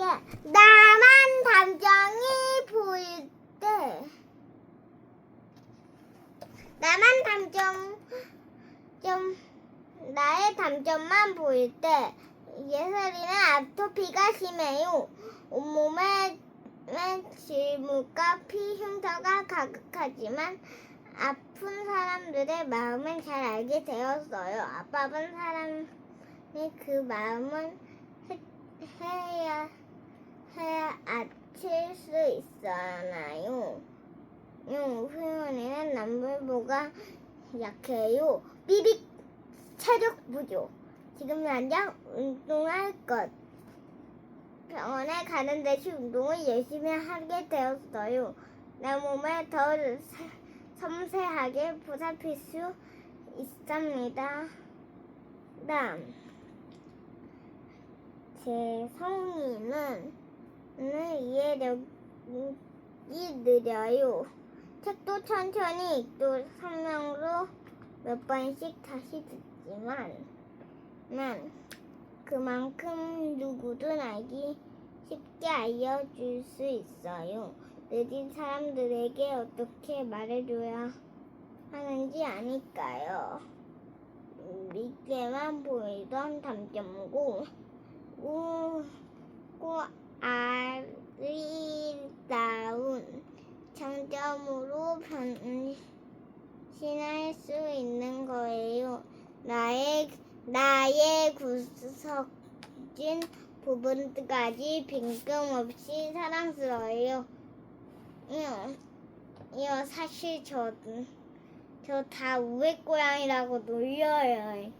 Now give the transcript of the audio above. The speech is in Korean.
이게 나만 감정이 보일 때 나만 감정 좀 나의 감정만 보일 때 예설이는 아토피가 심해요. 온몸에 질물과 피 흉터가 가득하지만 아픈 사람들의 마음은 잘 알게 되었어요. 아빠분 사람이 그 마음은 해야 아칠 수 있잖아요. 용 후연이는 남불보가 약해요. 삐빅 체력 부족. 지금 당장 운동할 것. 병원에 가는 대신 운동을 열심히 하게 되었어요. 내 몸에 더 세- 섬세하게 보살필 수 있습니다. 다음. 제 성의는 이해력이 느려요. 책도 천천히 읽도 성명으로 몇 번씩 다시 듣지만 난 그만큼 누구든 알기 쉽게 알려줄 수 있어요. 늦은 사람들에게 어떻게 말해줘야 하는지 아니까요. 믿게만 보이던 담점고 우고 아리다운 장점으로 변신할 수 있는 거예요. 나의 나의 구석진 부분까지 빈틈없이 사랑스러워요. 이요, 사실 저 저 다 우회 고양이라고 놀려요.